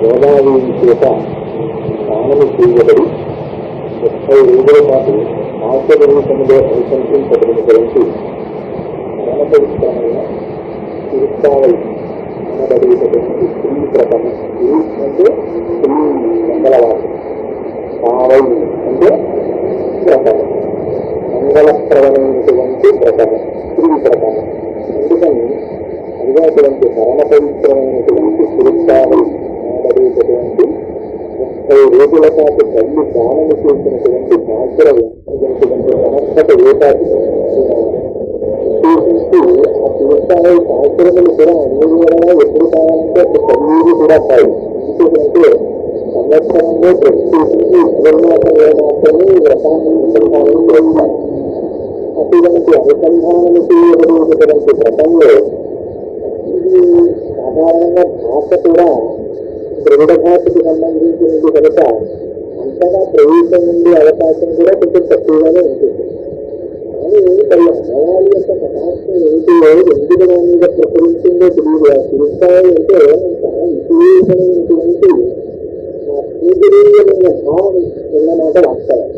గోదావరి చేత స్నానము చేయబడి ముప్పై రోజుల పాటు ఆశ్చర్యములో అనుసంధించబడిన గురించి మరణపరిష్టమైన తిరుస్తావై అనబడేటటువంటి స్త్రీ ప్రథమ అంటే స్త్రీ మంగళవారం సావై అంటే ప్రథమ మంగళప్రదమైనటువంటి ప్రథమ స్త్రీ ప్రథమ ఎందుకని అదిగాటువంటి మరణ పవిత్రమైనటువంటి తిరుస్తావై అనబడేటటువంటి ముప్పై రోజుల పాటు తల్లి దానము చేసినటువంటి భాగ్య వెంటటువంటి సమర్థత ఏర్పాటు ఉద్దేశించి ఆ తీర్థాలు శాస్త్రములు కూడా అన్ని విధాలుగా ఎప్పుడు కావాలంటే తల్లి కూడా కాదు ఎందుకంటే సంవత్సరంలో ప్రత్యేకించి ఉగ్రమాసంలో మాత్రమే ఈ వ్రతాన్ని అనుసంధానం చేస్తారు అటువంటి అనుసంధానం చేయబడినటువంటి వ్రతంలో ఇది సాధారణంగా భాష కూడా ద్రవిడ భాషకు సంబంధించినది కనుక అంతగా ప్రవేశం ఉండే అవకాశం కూడా కొంచెం తక్కువగానే ఉంటుంది కానీ మరి అమ్మవారి యొక్క కటాక్షం ఏమిటో ఎందుకు దాని మీద ప్రసరించిందో తెలియదు ఆ తిరుస్తాయి అంటే చాలా విశేషమైనటువంటి ఆ పూజనీయమైన భావం ఉన్నమాట వాస్తవం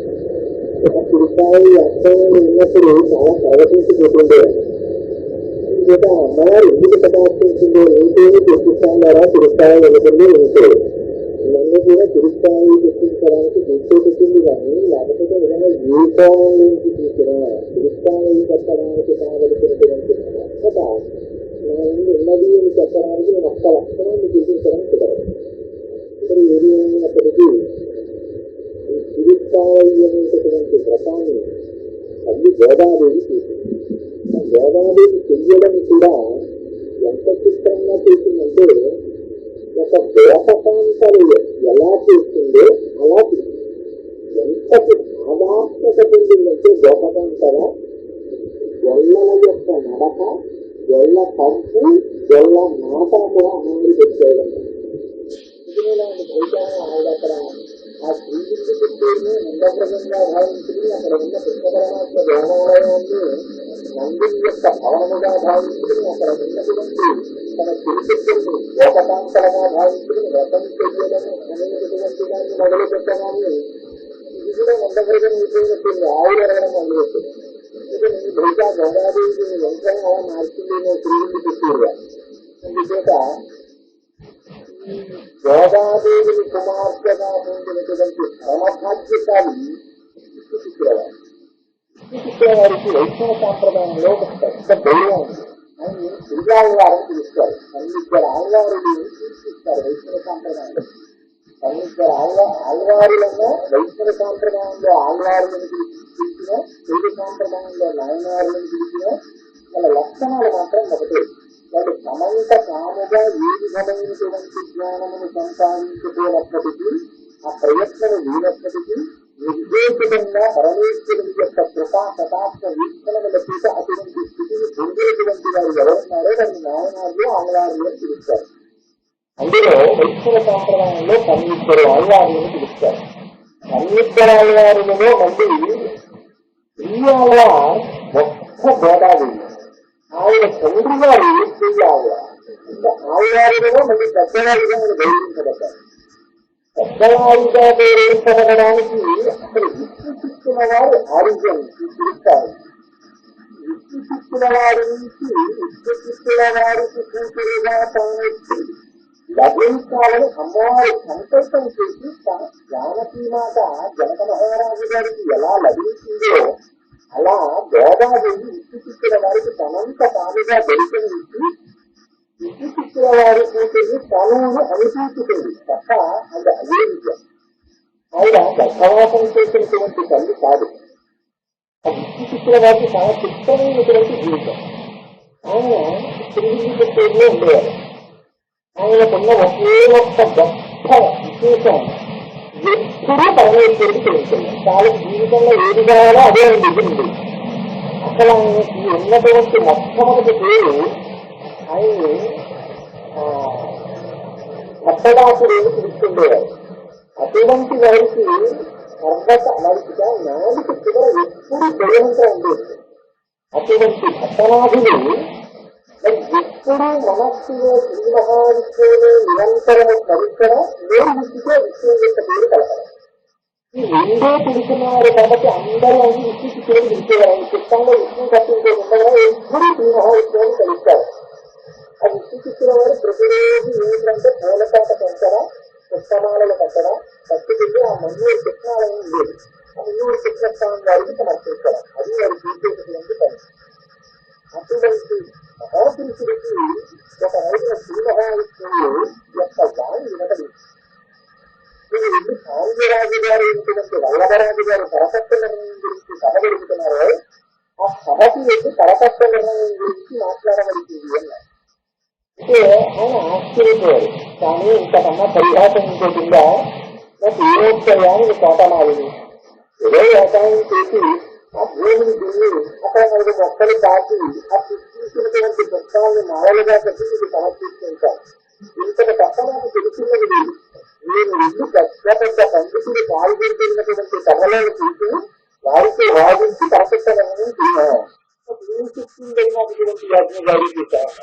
ఆ తిరుస్తాయి అర్థం ఉన్నప్పుడు చాలా ప్రవచించిపోతుండేవారు చేత అమ్మవారు ఎందుకు కటాక్షించిందో ఏంటేమి తెప్పిస్తాడారా తిరుస్తాయి వెళుతుంది ఏంటో ఇవన్నీ కూడా తిరుస్తాయి తెప్పించడానికి గుర్తుపెట్టింది కానీ లేకపోతే విధంగా ఏ కోణం నుంచి చూసినా తిరుస్తాయి కట్టడానికి కావలసినటువంటి సమర్థత నా ముందు ఉన్నది అని చెప్పడానికి నేను ఒక్క లక్షణాన్ని చూపించడం కుదరదు ఇక్కడ ఏది అయినప్పటికీ ఈ తిరుస్తాయి అనేటటువంటి వ్రతాన్ని తల్లి గోదాదేవి చూసింది ఆ గోదాదేవి కూడా ఎంత చిత్రంగా చేసిందంటే ఒక దోషకాంతలు ఎలా చేస్తుందో అలా చేసింది ఎంతటి సాధాత్మక చెందిందంటే దోషకాంతల గొల్లల యొక్క నడక గొల్ల పంపు గొల్ల మాట కూడా అమలు పెట్టేయడం అక్కడ ఆ శ్రీగిరి పెట్టేనే మందప్రదంగా భావించుకుని అక్కడ ఉన్న కృష్ణ పరమాత్మ దేవాలయాన్ని నందుని యొక్క భవనముగా భావించుకుని అక్కడ ఉన్నటువంటి తన తిరుపతిని లోకటాంతరంగా భావించుకుని వ్రతం చెయ్యడం అనేటటువంటి దాన్ని మొదలు పెట్టడాన్ని ఇది కూడా మందప్రదం అయిపోయినట్టుంది ఆవులు ఎరగడం మొదలుపెట్టింది ఎందుకంటే బహుశా గంగాదేవిని వెంటనే అలా నేను తిరిగి పెట్టేరుగా అందుచేత గోదాదేవిని కుమార్తెగా పొందినటువంటి పరమభాగ్యశాలి శుక్రవారి శుక్రవారికి వైష్ణవ సాంప్రదాయంలో ఒక పెద్ద గౌరవం ఉంది. ఆయన తిరుగాళ్ళవారని పిలుస్తారు. పన్నిద్దరు ఆళ్వారుని సూచిస్తారు వైష్ణవ సాంప్రదాయంలో పన్నిద్దరు ఆళ్వ ఆళ్వారులను వైష్ణవ సాంప్రదాయంలో ఆళ్వారులను పిలిచిన తెలుగు సాంప్రదాయంలో నాయనవారులను పిలిచిన వాళ్ళ లక్షణాలు మాత్రం ఒకటే. వాడు తమంత తాముగా ఏ విధమైనటువంటి జ్ఞానమును సంపాదించుకోనప్పటికీ ఆ ప్రయత్నం వీనప్పటికీ నిర్దేశితంగా పరమేశ్వరుని యొక్క కృపా కటాక్ష వీక్షణముల చేత అటువంటి స్థితిని పొందేటువంటి వారు ఎవరున్నారో వారిని నాయనార్లు ఆంగ్లారులు అని పిలుస్తారు. అందులో వైష్ణవ సాంప్రదాయంలో పన్నిద్దరు ఆళ్వారులను పిలుస్తారు. పన్నిద్దరు ఆళ్వారులలో మళ్ళీ ఈ ఆళ్వార్ ఒక్క గోదావరి ఆయన తండ్రి గారు చెయ్యాలి అంటే ఆళ్వారులలో మళ్ళీ పెద్దవారిగా ఆయన గౌరవించబడ్డారు పెద్దవారిగా గౌరవించబడడానికి అసలు విశ్వసిస్తున్న వారు ఆరోగ్యం పిలుస్తారు విశ్వసిస్తున్న వారి నుంచి విశ్వసిస్తున్న వారికి కూతురుగా తాను లభించాలని అమ్మవారి సంకల్పం చేసి తన జానకీ మాత జనక మహారాజు గారికి ఎలా లభించిందో అలా గోదాదేవి విశ్వసిస్తున్న వారికి తనంత తానుగా దర్శనమిచ్చి విశ్వసిస్తున్న వారు కూతుర్ని తనను అనిపించుకుంది తప్ప అది అదే విద్య ఆవిడ గర్భవాసం చేసినటువంటి తల్లి కాదు. ఆ విశ్వసిస్తున్న వారికి చాలా చిత్తమైనటువంటి జీవితం. ఆయన తిరిగి పేరులో ఉండేవారు. ఆయనకున్న ఒకే ఒక్క గొప్ప విశేషం ఎప్పుడూ పరమేశ్వరుడికి తెలుస్తుంది వాళ్ళ జీవితంలో ఏది కావాలో అదే నిజండి అసలు ఆయనకి ఉన్నటువంటి మొట్టమొదటి పేరు ఆయన్ని భక్తదాసుడు తీసుకుండేవారు అటువంటి వారికి అర్హత వారికి నాలుగు కూడా ఎప్పుడు జయంగా ఉండేది అటువంటి భక్తనాథులు ఎప్పుడు మనస్సులో శ్రీ మహావిష్ణువుని నిరంతరం స్మరించడం నేను విష్ణుతో విష్ణువు యొక్క పేరు కలపడం ఈ రెండో పిలుచున్నారు కాబట్టి అందరూ అది విష్ణుకి పేరు పిలిచేవారు చిత్తంలో విష్ణు తప్పించే ఉండగా ఎప్పుడు శ్రీ మహావిష్ణువుని కలుస్తారు ఆ విష్ణుకిచ్చిన వారు ప్రతిరోజు ఏంటంటే పూలకంట పెంచడం పుష్పమాలలు కట్టడం కట్టుకెళ్ళి ఆ మన్నూరు కృష్ణాలయం ఉండేది ఆ మన్నూరు కృష్ణస్వామి వారికి సమర్పించడం అది వారు చేసేటటువంటి పని అటువంటి మహాపురుషుడికి ఒక రోజున శ్రీ మహావిష్ణువు యొక్క గాని వినగలి మీరు ఎన్ని సాంజరాజు గారు ఉన్నటువంటి వల్లభరాజు గారు కరకట్ట నిర్ణయం గురించి సభ జరుగుతున్నారో ఆ సభకి వెళ్ళి కరకట్ట నిర్ణయం గురించి మాట్లాడగలిగింది అన్నారు అంటే ఆయన ఆశ్చర్యపోయారు కానీ ఇంతకన్నా పరిహాసం ఇంకోటిందా నాకు ఏమోత్సవానికి తోటమాలిని ఏదో వ్యవసాయం చేసి ఆ భూమిని దున్ని మొక్కలు దాటి ఆ సృష్టించినటువంటి పుష్పాలను మాలలుగా కట్టి మీకు సమర్పిస్తుంటారు ఇంతటి పక్కన తెలుసుకున్నది నేను ఇల్లు పెద్ద పెద్ద పండితులు పాల్గొంటున్నటువంటి సభలను చూసి వారితో వాదించి కరపెట్టగలను తిన్నాను చెప్తుందన్నటువంటి వాటిని వారి చూశాను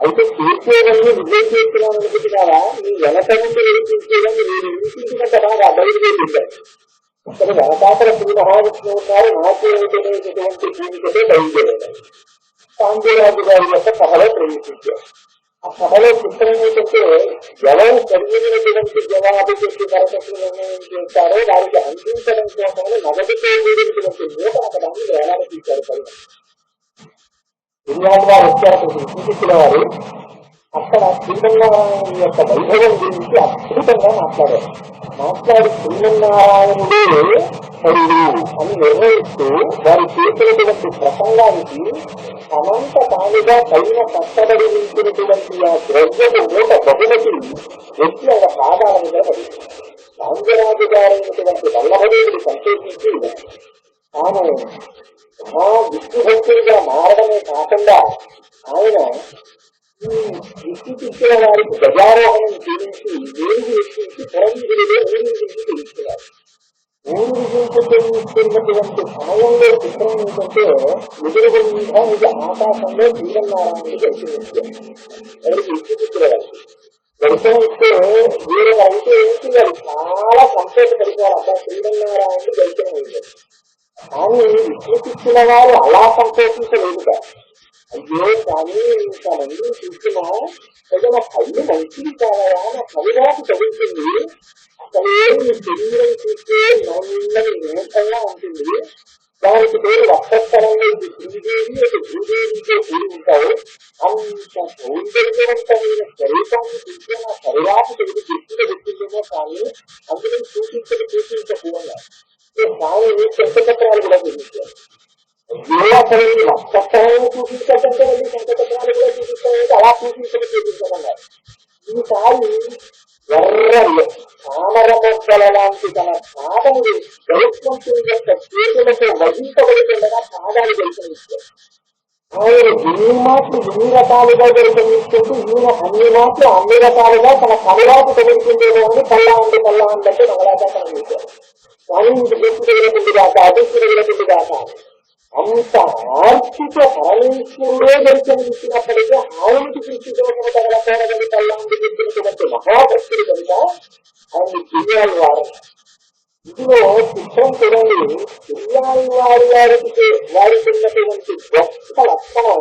అంటే అయితే చేసేవన్నీ విజయం చేస్తున్నాను అనుకుంటున్నారా మీ వెనక నుండి నిరూపించేదని నేను నిరూపించినంత బాగా బయలుదేరింటాను అక్కడ వెనకాతల శ్రీ మహావిష్ణువు ఉన్నారు నాకేమిటనేటటువంటి భూమికతో బయలుదేరారు పాండ్యరాజు గారి యొక్క సభలో ప్రవేశించారు ఆ సభలో చిత్రం ఏంటంటే ఎవరు సరైనటువంటి జవాబు చెప్పి కరకట్లు నిర్ణయం చేస్తారో వారికి అందించడం కోసమని నగదుతో కూడినటువంటి మూట ఒకదాన్ని వేలాడ తీశారు పరిణామం అక్కడ శ్రీమన్నారాయణ యొక్క వైభవం గురించి అద్భుతంగా మాట్లాడారు. మాట్లాడి శ్రీరంగనారాయణుడే హరుడు అని నిర్ణయిస్తూ వారు చేసినటువంటి ప్రసంగానికి అనంత తానుగా పైన కష్టపడి నిలిచినటువంటి ఆ ద్రవ్యము మూట బహుమతి వచ్చి ఒక పాదాల మీద పడింది సాంగరాజు గారైనటువంటి వల్లభదేవుడు సంతోషించి తాను మహా విష్ణుభక్తుడిగా మారడమే కాకుండా ఆయన ఈ విష్ణుకిచ్చిన వారికి గజారోహణం చేయించి ఏనుగు ఎక్కించి పురంగిరిలో ఊరింటికి తెలుస్తున్నారు ఊరింటికి తెలుస్తున్నటువంటి సమయంలో చిత్రం ఏంటంటే ఎదురుగుండా ఇది ఆకాశంలో శ్రీమన్నారాయణుడు దర్శనమిచ్చారు ఎవరికి విష్ణుకిచ్చిన వారికి దర్శనమిస్తే వీరు అయితే ఏంటి వారు చాలా సంతోషపడిపోవాలి అబ్బా శ్రీమన్నారాయణుడు దర్శనం అయింది కానీ విశ్వసిస్తున్న వారు అలా సంతోషించలేదు కదా. అయ్యో కానీ ఇంతమంది చూస్తున్నా ఏదైనా కళ్ళు మంచిది కావాలా? నా కవిరాకు చదువుతుంది. అసలే నీ శరీరం చూస్తే నల్లని నేతంగా ఉంటుంది. దానికి పేరు వక్షస్థలంలో ఇది శ్రీదేవి అది భూదేవితో కూడి ఉంటావు. అంత సౌందర్యవంతమైన స్వరూపాన్ని చూస్తే నా కవిరాకు తగ్గు దృష్టిలో పెట్టిందేమో కానీ అందులో సూచించక సూచించకూడదు. స్వామి శంఖచక్రాలు కూడా చూపించారు అసలు నక్షత్రాలను చూపించకంటే మళ్ళీ శంఖచక్రాలు కూడా చూపించాలంటే అలా చూపించడం చూపించమన్నారు ఈసారి ఎర్ర తామర మొక్కల లాంటి తన పాదములు గరుత్మంతుని యొక్క చేతులతో వహించబడుతుండగా పాదాలు దర్శనమిచ్చారు ఆయన ఎన్ని మాటలు ఎన్ని రకాలుగా దర్శనమిస్తుంటూ ఈయన అన్ని మాటలు అన్ని రకాలుగా తన కళలకు తగులుతుందేమో అని పల్లా ఉంది పల్లా ఉందంటే మంగళాచారం చేశారు స్వామి మీకు గుర్తు తగినటువంటి దాకా అదృష్టి తగినటువంటి దాకా అంత ఆర్థిక పరమేశ్వరుడే దర్శనమిచ్చినప్పటికీ ఆయనకి కృషి కోసం తగలకూడదని కల్లాంటి చెప్పినటువంటి మహాభక్తుడు కనుక ఆయన చెయ్యాలి వారు. ఇందులో చిత్రం చూడండి చెయ్యాలి వారి వారికి వారికి ఉన్నటువంటి గొప్ప లక్షణం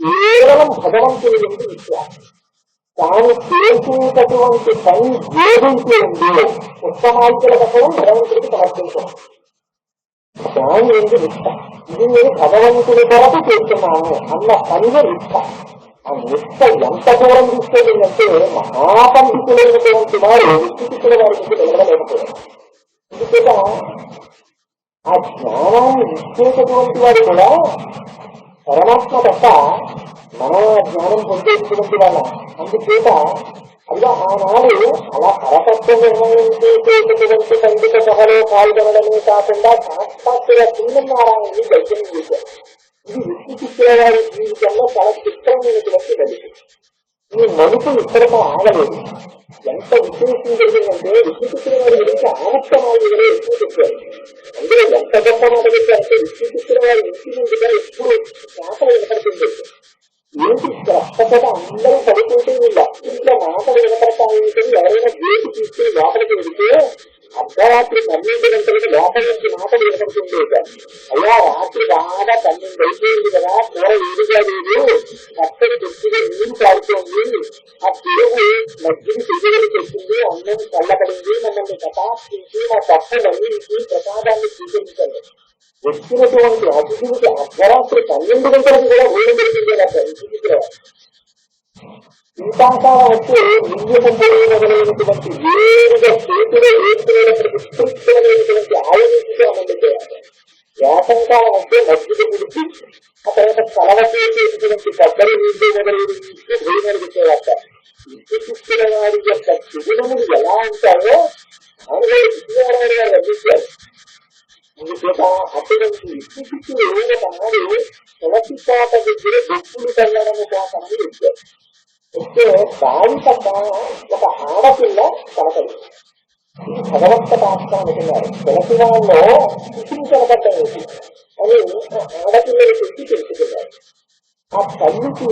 కేవలం భగవంతుని ఎందు విశ్వాసం. తాను చేసేటటువంటి పని ఏదైతే ఉందో ఉత్తమాయికల కోసం భగవంతుడికి సమర్పించడం దాని ఎందు నిష్ట ఇది నేను భగవంతుని కొరకు చేస్తున్నాను అన్న పనిలో నిష్ట ఆ నిష్ట ఎంత దూరం తీసుకెళ్ళిందంటే మహాపండితులైనటువంటి వారు విష్ణుకుల వారికి వెళ్ళలేకపోయారు. ఎందుకంటే ఆ జ్ఞానాన్ని ఇచ్చేటటువంటి వారు కూడా పరమాత్మ తప్ప మన జ్ఞానం పొందేటువంటి వాళ్ళ. అందుచేత అదిగా ఆనాడు అలా కరకట్ట నిర్ణయం చేసేటటువంటి పండిత సభలో పాల్గొనడమే కాకుండా సాక్షాత్తుగా శ్రీమన్నారాయణని దర్శనం చేశారు. ఇది విష్ణుచిత్ర వారి జీవితంలో చాలా చిత్రమైనటువంటి గడిచి ఈ మనుపు ఇక్కడతో ఆగలేదు ఎంత విశేషం జరిగిందంటే విష్ణుచిత్ర వారి గురించి ఆనష్టమాలు ఎక్కువ చెప్పారు. అందులో ఎంత గొప్ప మాట చెప్పారంటే విష్ణుచిత్ర వారి ఇంటి ముందుగా ఎప్పుడు శాఖలు వినపడుతుంది వచ్చింది ఏంటి స్పష్టత అందరూ పడుకుంటే వీళ్ళు అత్యంత మాటలు వినపడతాయంటే ఎవరైనా గేటు తీసుకుని లోపలికి వెళితే అర్ధరాత్రి పన్నెండు గంటలకి లోపల నుంచి మాటలు వినపడుతుంది అయ్యా రాత్రి బాగా పన్నెండు అయిపోయింది కదా కూర ఏదిగా లేదు పచ్చడి దొరికిగా నీరు తాగుతోంది ఆ పెరుగు మధ్యకి తిరిగి వచ్చింది అన్నం చల్లబడింది మమ్మల్ని కటాక్షించి మా తప్పులన్నీ ప్రసాదాన్ని స్వీకరించండి వచ్చినటువంటి అతిథులకి అర్ధరాత్రి పన్నెండు గంటలకు కూడా ఊరు దొరికింది అక్కడ ఇంటికి శీతాకాలం మొదలైనటువంటి వేరుగా చేతిలో వేసుకునేటప్పటికి స్పృష్టమైనటువంటి ఆయుధిగా మండిపోయారు వేసంకాలం వస్తే మజ్జిగ గురించి ఆ తర్వాత కలవ చేసేటువంటి కొబ్బరి నీళ్ళు మొదలైన ఇచ్చి భోజనాలు పెట్టేవాట ఇచ్చి వారి యొక్క శిబిరములు ఎలా ఉంటాయో ఆయన విజయవాడ గారు అందించారు. అందుచేత అటువంటి ఇచ్చి చిక్కులు ఒకనాడు దగ్గర బొక్కులు తల్లడము కోసమని వచ్చారు వస్తే దాని ఒక ఆడపిల్ల కనపడి భగవత్ పాత్ర అనుకున్నారు తులసి వాళ్ళలో శిశువు అని ఆడపిల్లలు తెలుసుకున్నారు ఆ తల్లికి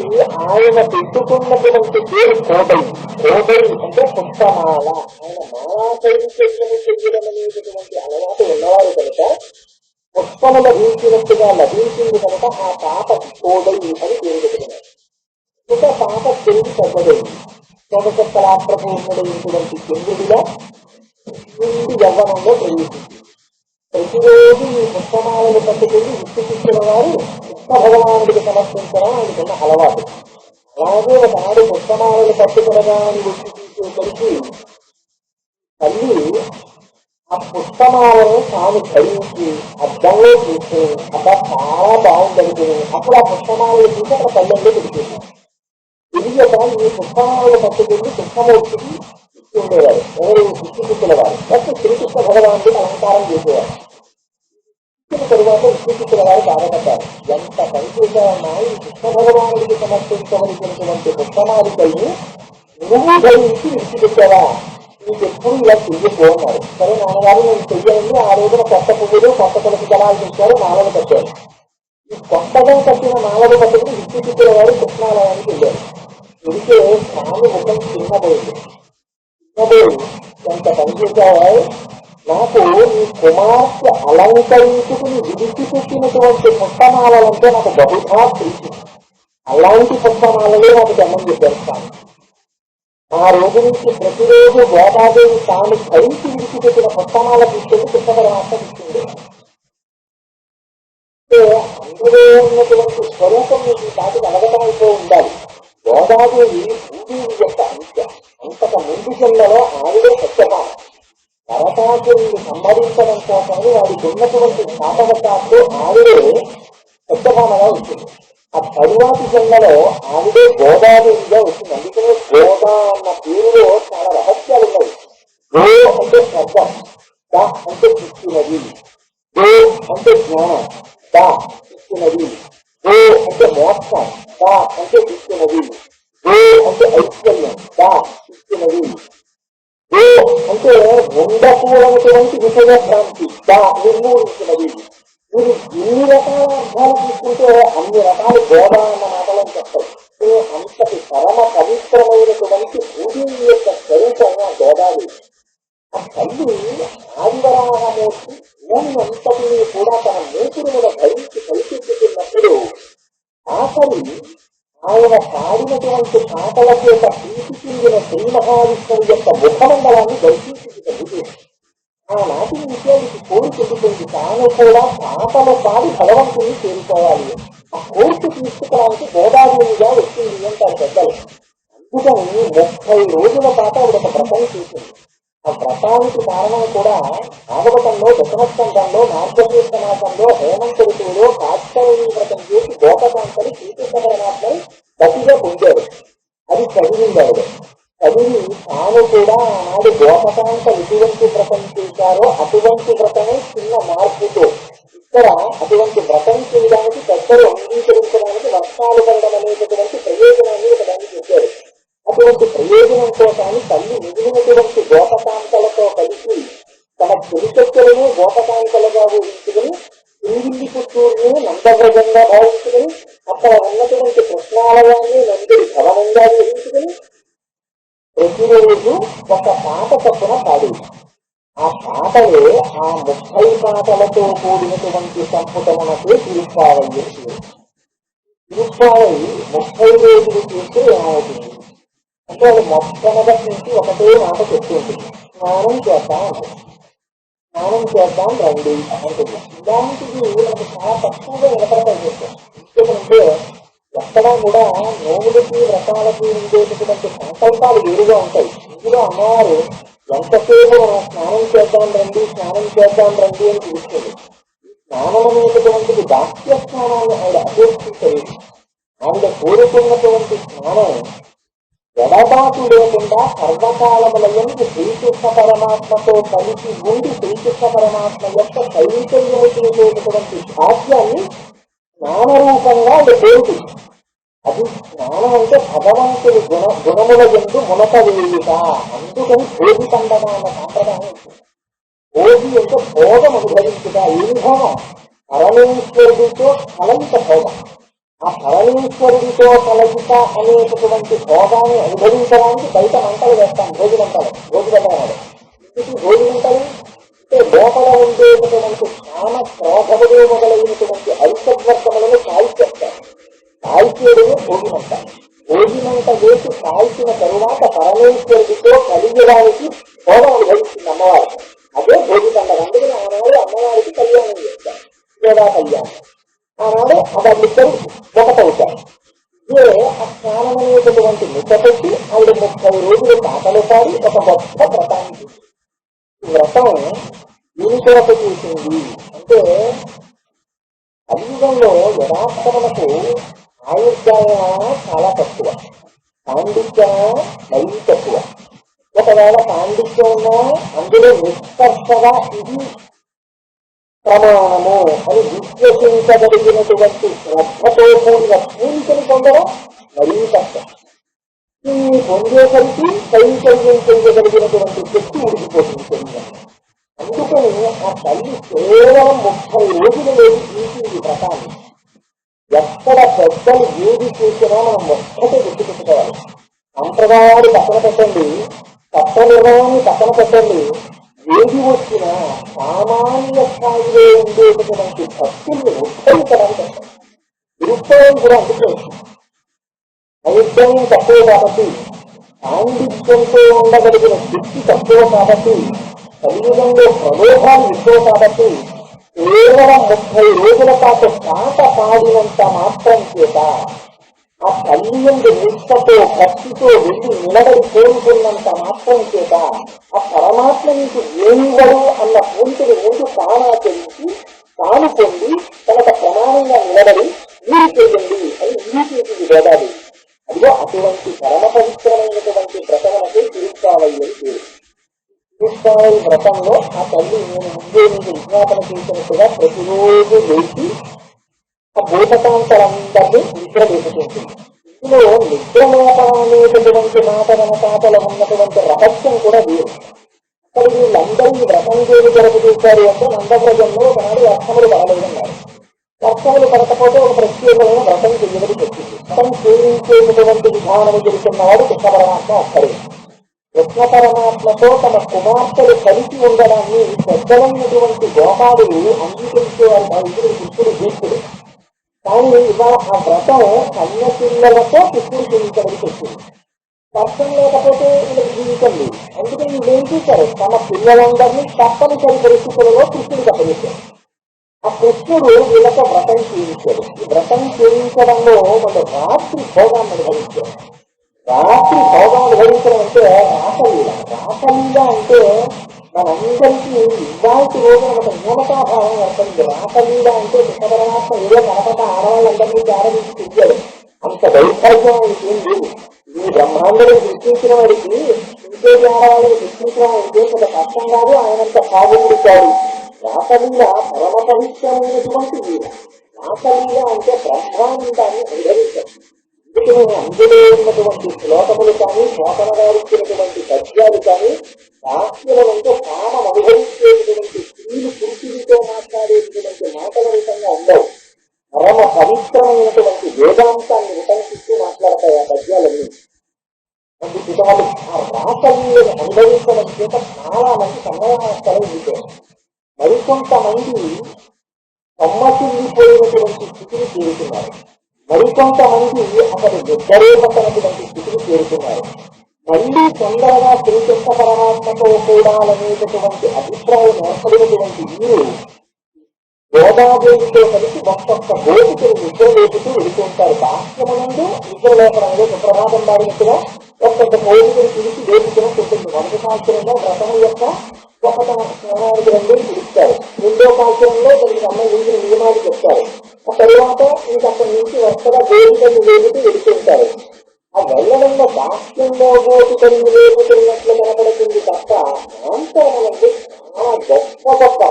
ఆయన పెట్టుకున్నటువంటి పేరు కోటై కోటై అంటే పుష్పమాల. ఆయన మాలా కైవిత్యము చెయ్యడం అనేటటువంటి అలవాటు ఉన్నవారు కనుక పుష్పము లభించినట్టుగా లభించింది కనుక ఆ పాప కోడై అని పేరు పెట్టుకున్నారు ఒక పాప పెరిగి పెద్దదైంది సోమచక్రాప్రపూర్ణుడైనటువంటి చంద్రుడిగా నిండి యవ్వనంలో పెరుగుతుంది ప్రతిరోజు ఈ పుష్పమాలను పట్టుకుని విష్ణుకృష్ణుల వారు కృష్ణ భగవానుడికి సమర్పించడం ఆయనకున్న అలవాటు. అలాగే ఒకనాడు పుష్పమాలను పట్టుకునగాని వచ్చి తీసేసరికి తల్లి ఆ పుష్పమాలను తాను ధరించి అద్దంలో చూసుకుని అక్కడ చాలా బాగుందనుకుని అప్పుడు ఆ పుష్పమాలను చూసి అక్కడ పల్లెల్లో పెడుతుంది తిరిగక ఈ పుష్పమాలను పట్టుకుని కృష్ణమూర్తికి ఇచ్చి ఉండేవారు. ఎవరు విష్ణుకృష్ణుల వారు? లేకపోతే శ్రీకృష్ణ భగవానుడికి అలంకారం చేసేవారు. తరువాత విష్ణుకృష్ణుల వారు బాధపడ్డారు ఎంత పనిచేశారన్నా ఈ కృష్ణ భగవానుడికి సమర్పించవలసినటువంటి పుష్పమాలికల్ని నువ్వు ధరించి విడిచిపెట్టావా? నీకు ఎప్పుడు ఇలా చెయ్యకపోన్నారు సరే నాన్నగారు నేను చెయ్యాలని ఆ రోజున కొత్త పువ్వులు కొత్త తలకి జలాలు చేశారు నాలుగు కట్టారు. ఈ కొత్తగా కట్టిన నాలుగు పట్టుకుని విష్ణుకృష్ణుల వారు కృష్ణాలయానికి వెళ్ళారు. వెళితే స్వామి ముఖం చిన్నబోయింది చిన్నబోయి ఎంత పనిచేశావా నాకు నీ కుమార్తె అలంకరించుకుని విడిచిపెట్టినటువంటి పుష్పమాలంటే నాకు బహుధా ప్రీతి అలాంటి పుష్పమాలలే నాకు జన్మం చెప్పారు ఆ రోజు నుంచి ప్రతిరోజు గోదాదేవి తాను ధరించి విడిచిపెట్టిన పుష్పమాల తీసుకెళ్ళి కృష్ణపరమాత్మ ఇచ్చింది అందులో ఉన్నటువంటి స్వరూపం మీకు దాటి అవగతమైపో ఉండాలి. గోదాదేవి భూదేవి యొక్క అంశ అంతకు ముందు జన్మలో ఆవిడే సత్యపాన నరకాసురుని సంహరించడం కోసమని వాడికి ఉన్నటువంటి శాపవశాత్తు ఆవిడే పెద్దమానగా ఉంటుంది. ఆ తరువాతి జన్మలో ఆవిడే గోదావరిగా వచ్చింది అందుకనే గోదా అన్న పేరులో చాలా రహస్యాలు ఉన్నాయి. గో అంటే స్వర్గం దా అంటే కృష్ణునది గో అంటే జ్ఞానం దా కృష్ణునది గో అంటే మోక్షం దా అంటే కృష్ణునది గో అంటే ఐశ్వర్యం దా కృష్ణునది అంటే ఉండకూడనటువంటి విషయ భ్రాంతి నిర్మూలించినది. మీరు ఎన్ని రకాల అర్థాలు తీసుకుంటే అన్ని రకాల గోదా అన్న మాటలను చెప్తారు అంతటి పరమ పవిత్రమైనటువంటి భూమి యొక్క స్వరూపంగా గోదావరి ఆ తల్లి ఆదివరాహమూర్తి భూమినంతటినీ కూడా తన మూకుడుముల భరించి కల్పించుకున్నప్పుడు ఆఖరి ఆయన పాడినటువంటి పాటల చేత ప్రీతి చెందిన శ్రీ మహావిష్ణువు యొక్క ముఖమండలాన్ని దర్శించింది భూదేవి ఆనాటి విషయానికి ఆవిడకి కోరిక తాను కూడా పాటలు పాడి భగవంతుని చేరుకోవాలి. ఆ కోరిక తీసుకోవడానికి గోదావరిగా వచ్చింది అంటారు పెద్దలు. అందుకని ముప్పై రోజుల పాట ఒక వ్రతం చేసింది. ఆ వ్రతానికి కారణం కూడా భాగవతంలో దశమస్కంధంలో మార్గశీర్ష మాసంలో హేమంత ఋతువులో కాత్యాయని వ్రతం చేసి గోపకాంతని శ్రీకృష్ణ పరమాత్మని గట్టిగా పొందారు. అది చదివింది ఆవిడ. చదివి తాను కూడా ఆనాడు గోపకాంత ఎటువంటి వ్రతం చేశారో అటువంటి వ్రతమే చిన్న మార్పుతో. ఇక్కడ అటువంటి వ్రతం చేయడానికి పెద్దలు అంగీకరించడానికి వర్షాలు పడడం అనేటటువంటి ప్రయోజనాన్ని ఒకదాన్ని చెప్పారు అటువంటి ప్రయోజనం కోసమని తల్లి మిగిలినటువంటి గోపకాంతలతో కలిసి తన పురుషత్తులను గోపకాంతలుగా ఊహించుకుని సింగిల్లి పుత్తూరుని నందవ్రజంగా భావించుకుని అక్కడ ఉన్నటువంటి కృష్ణాలయాన్ని నందుడి భవనంగా ఊహించుకుని ప్రతిరోజు ఒక పాట తప్పున పాడి ఆ పాటలే ఆ ముప్పై పాటలతో కూడినటువంటి సంపుటమునకు తిరుపావయ్య తిరుపావై ముప్పై రోజులు చేస్తే ఏమవుతుంది? అంటే అది మొట్టమొదటి నుంచి ఒకటే మాట చెప్తుంది స్నానం చేద్దాం అంటుంది స్నానం చేద్దాం రండి అంటుంది ఇలాంటివి మనకు చాలా తక్కువగా వినపడతాయి చెప్తాం ఎందుకంటే ఎక్కడా కూడా నోములకి వ్రతాలకి ఉండేటటువంటి సంకల్పాలు వేరుగా ఉంటాయి. ఇందులో అమ్మవారు ఎంతసేపు మనం స్నానం చేద్దాం రండి స్నానం చేద్దాం రండి అని పిలుస్తుంది స్నానం అనేటటువంటిది బాహ్య స్నానాన్ని ఆవిడ అపేక్షించలేదు ఆవిడ కోరుకున్నటువంటి స్నానం ఎడబాటు లేకుండా సర్వకాలముల ఎందు శ్రీకృష్ణ పరమాత్మతో కలిసి ఉండి శ్రీకృష్ణ పరమాత్మ యొక్క కైంకర్యము చేసేటటువంటి భాగ్యాన్ని జ్ఞానరూపంగా ఆవిడ అది జ్ఞానం అంటే భగవంతుడి గుణ గుణముల ఎందు మునత వేయుట. అందుకని భోగి పండగ అన్న సాంప్రదాయం భోగి అంటే భోగం అనుభవించుట ఏమి భోగం పరమేశ్వరుడితో కలయిక భోగం. ఆ పరమేశ్వరుడితో కలగిత అనేటటువంటి భోగాన్ని అనుభవించడానికి బయట మంటలు వేస్తాం భోగి మంటలు భోగి మంటలు. ఇంటికి భోగి మంటలు? అంటే లోపల ఉండేటటువంటి కామ క్రోధములు మొదలైనటువంటి ఐసద్వర్గములను కాల్చేస్తారు కాల్చేయడమే భోగి మంట. భోగి మంట వేసి కాల్చిన తరువాత పరమేశ్వరుడితో కలిగడానికి భోగం అనుభవిస్తుంది అమ్మవారు. అదే భోగి పండుగ అందుకని ఆనాడు అమ్మవారికి కళ్యాణం చేస్తారు. లేదా కళ్యాణం. ఆనాడు వాళ్ళిద్దరు ఒకటవుతారు ఇదే స్నానం అనేటటువంటి ముట్టపెట్టి ఆవిడ ముప్పై రోజులు పాటలు పాడి ఒక గొప్ప వ్రతాన్ని ఈ వ్రతం దీని కొరకు చూసింది అంటే కలియుగంలో యథార్థములకు ఆయుర్దాయన చాలా తక్కువ పాండిత్య మరీ తక్కువ. ఒకవేళ పాండిత్యం ఉన్నా అందులో నిష్కర్షగా ఇది ప్రమాణము అని విశ్వసించగలిగినటువంటి శ్రద్ధతో కూడిన పూరికను పొందడం మరీ కష్టం. ఈ పొందేసరికి కైకల్యం చేయగలిగినటువంటి శక్తి ఉడికిపోతుంది అందుకని ఆ తల్లి కేవలం ముప్పై రోజులు లేదు తీసింది వ్రతాన్ని ఎక్కడ పెద్దలు ఏది చూసినా మనం ఒక్కటే గుర్తుపెట్టుకోవాలి సంప్రదాయాలు పక్కన పెట్టండి చట్ట నిర్ణయాన్ని పక్కన పెట్టండి ఏది వచ్చినా సామాన్య స్థాయిలో ఉండేటటువంటి భక్తుల్ని ఉద్ధరించడానికి నిరుత్సవం కూడా అందుకే నైపుణ్యం తక్కువ కాబట్టి పాండిత్యంతో ఉండగలిగిన శక్తి తక్కువ కాబట్టి కలియుగంలో ప్రలోభాలు ఎక్కువ కాబట్టి కేవలం ముప్పై రోజుల పాటు పాట పాడినంత మాత్రం చేత ఆ తల్లి ఎందు నిష్టతో భక్తితో వెళ్ళి నిలబడి కోరుకున్నంత మాత్రం చేత ఆ పరమాత్మ నీకు ఏమివ్వడు అన్న పూర్తిని ముందు తెలిసి. తాను పొంది తనకు ప్రమాణంగా నిలబడి మీరు చేయండి అని నిరూపించింది వేదాది అదిగో అటువంటి పరమ పవిత్రమైనటువంటి వ్రతమునకు తిరుపావయ్యని పేరు. తిరుపావళి వ్రతంలో ఆ తల్లి నేను ముందే మీకు విజ్ఞాపన చేసినట్టుగా ప్రతిరోజు లేచి భూతకాంతలందరినీ నిద్ర లేపుతుంది ఇందులో నిద్రలేపం అనేటటువంటి మాట వెనకాతల ఉన్నటువంటి రహస్యం కూడా వీరు. అక్కడ వీళ్ళందరూ వ్రతం చేసి జరుపు చేశారు అంటే నందవ్రజంలో ఒకనాడు అర్థములు పడలేదన్నారు. వర్షములు పడకపోతే ఒక ప్రత్యేకమైన వ్రతం చేయవలసి చెప్పింది వ్రతం చేయించేటటువంటి విధానం జరుగుతున్నవాడు కృష్ణ పరమాత్మ అక్కడే. కృష్ణ పరమాత్మతో తమ కుమార్తెలు కలిసి ఉండడాన్ని పెద్దలైనటువంటి గోపాలులు అంగీకరించేవారు కాదు. ఇప్పుడు కృష్ణుడు దీక్షుడు కానీ ఇవాళ ఆ వ్రతం కన్న పిల్లలతో కృష్ణుడు చేయించడానికి వచ్చింది వర్షం లేకపోతే వీళ్ళకి జీవితం లేదు. అందుకే వీళ్ళు ఏం చేశారు తమ పిల్లలందరినీ తప్పనిసరి పరిస్థితులలో కృష్ణుడికి అప్పగించారు ఆ కృష్ణుడు వీళ్ళతో వ్రతం చేయించాడు. ఈ వ్రతం చేయించడంలో వాళ్ళు రాత్రి భోగాన్ని అనుభవించారు రాత్రి భోగాన్ని అనుభవించడం అంటే రాసలీల. రాసలీల అంటే మనందరికీ ఇవాటి రోజున ఒక న్యూనతాభావం ఏర్పడింది రాసలీల అంటే కృష్ణపరమాత్మ ఏదో కనపడ ఆడవాళ్ళందరినీ ఆరంభించి తిరిగాడు అంత దౌర్భాగ్యం ఆయనకి లేదు ఈ బ్రహ్మాండని సృష్టించిన వాడికి ఇంకేది ఆడవాళ్ళని సృష్టించడం అంటే కొంత కష్టం కాదు ఆయనంత సాగుడు కాదు రాసలీల పరమ పవిత్రమైనటువంటి లీల రాసలీల అంటే బ్రహ్మాండాన్ని అనుభవించారు అందుకని అందులో ఉన్నటువంటి శ్లోకములు కానీ నూతన గారు ఇచ్చినటువంటి పద్యాలు కానీ వాక్యములంతో తామం అనుభవించేటువంటి స్త్రీలు పురుషుడితో మాట్లాడేటువంటి మాటల రూపంగా ఉండవు. పరమ పవిత్రమైనటువంటి వేదాంతాన్ని ఉపనిపిస్తూ మాట్లాడతాయి ఆ పద్యాలన్నీ. అందుకు వాళ్ళు ఆ రాతల్ని అనుభవించడం చేత చాలా మంది సన్యాసాలు ఉంటారు మరికొంతమంది సమ్మతిల్లిపోయినటువంటి స్థితిని చేరుతున్నారు. మరికొంతమంది అతడు నిద్రేపతనటువంటి స్థితిని చేరుతున్నారు మళ్ళీ తొందరగా శ్రీకృష్ణ పరమాత్మతో కూడాలనేటటువంటి అభిప్రాయం ఏర్పడినటువంటి వీరు గోదాదేవితో కలిసి ఒక్కొక్క గోపికలు నిద్ర లేపుతూ వెళుతుంటారు బాహ్యమనందు నిద్ర లేపడంలో సుప్రభాతం పాడినట్టుగా ఒక్కొక్క గోపికలు పిలిచి లేపుతున్నట్టు ఉంటుంది మొదటి సంవత్సరంలో వ్రతం యొక్క గొప్పతన స్నానానికి రంగులు పిలుస్తారు రెండో సంవత్సరంలో దానికి సంబంధించిన నియమాలు చెప్తారు ఆ తర్వాత ఇంకా అక్కడి నుంచి వరుసగా గోపికలు లేపుతూ వెళ్తుంటారు ఆ వెళ్ళడంలో బాహ్యంలో గోపికలు లేపుతున్నట్లు కనపడుతుంది తప్ప ఆంతరమునందు చాలా గొప్ప గొప్ప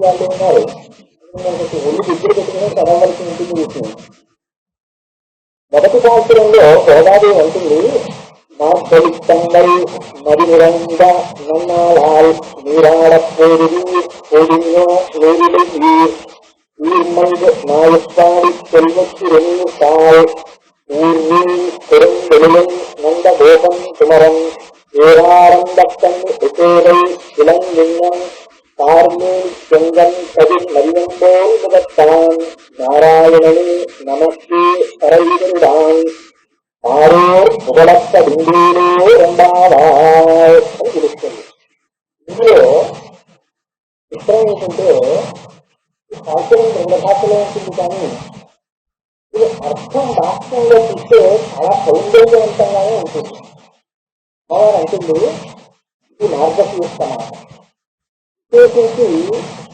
వాళ్ళు ఉన్నారు మనకి ఒళ్ళు దగ్గర పెట్టుకుని చదవవలసి ఉంటుంది విషయం మొదటి శాస్త్రంలో గోదావరి అంటుంది நாற்பத்தங்கள் மதிமுறந்த நன்னாளால் நீராடப் போருதி பொடியோ நெருளை ஈர்மல்கு நாயப்பாடி செல்வத்திருந்தாள் ஊர்வி பெருந்தெழிலும் நந்த கோபம் குமரன் ஏராரந்தக்கண் உசேதை இளங்கிண்ணம் താർമേ ഗംഗം പരിമരിയുമ്പോ മുഖത്താൻ നാരായണനെ നമസ്തേ പറയുകയുടാൻ ആരോ മുകളത്ത ബിന്ദുവിലോ രണ്ടാവായി అని తెలుస్తుంది ఇందులో చిత్రం ఏంటంటే ఆశ్చర్యం రెండు భాషలో ఉంటుంది కానీ ఈ అర్థం రాష్ట్రంలో చూస్తే చాలా విశేషించి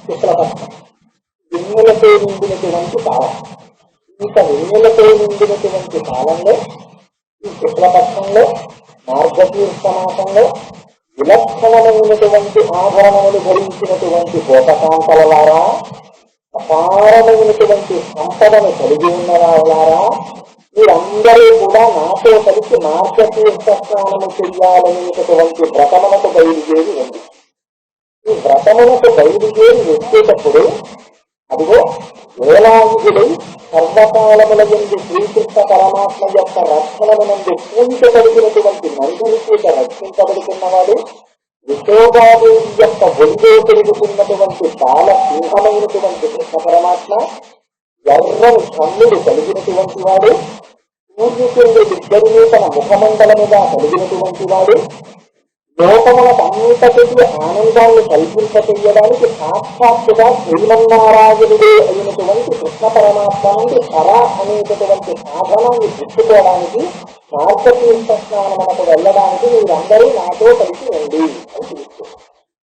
శుక్లపక్షం వెన్నెలతో నిండినటువంటి కాలం ఇంత వెన్నెలతో నిండినటువంటి కాలంలో ఈ శుక్లపక్షంలో మార్గశీర్ష మాసంలో విలక్షణమైనటువంటి ఆభరణములు ధరించినటువంటి గోపకాంతల వారా అపారమైనటువంటి సంపదను కలిగి ఉన్న వారులారా మీరందరూ కూడా నాతో కలిసి మార్గశీర్ష స్నానము చెయ్యాలనేటటువంటి వ్రతమునకు బయలుదేరి ఉంది. ఈ వ్రతమునకు బయలుదేరి వచ్చేటప్పుడు అదిగో వేలాంగుడై సర్వకాలముల ఎందు శ్రీకృష్ణ పరమాత్మ యొక్క రక్షణమునందు పూజించబడినటువంటి నందుని చేత రక్షించబడుతున్నవాడు యశోబాబు యొక్క ఒందో పెరుగుతున్నటువంటి బాల సింహమైనటువంటి కృష్ణ పరమాత్మ ఎర్రని కన్నులు కలిగినటువంటి వాడు సూర్యుడు ఇద్దరినీ తన ముఖమండలముగా కలిగినటువంటి వాడు లోకములకు అంతటికి ఆనందాన్ని కల్పింపచేయడానికి సాక్షాత్తుగా శ్రీమన్నారాయణుడే అయినటువంటి కృష్ణ పరమాత్మ నుండి హర అనేటటువంటి సాధనాన్ని తెచ్చుకోవడానికి మార్గతీర్థ స్నానమునకు వెళ్ళడానికి మీరందరూ నాతో కలిసి రండి అని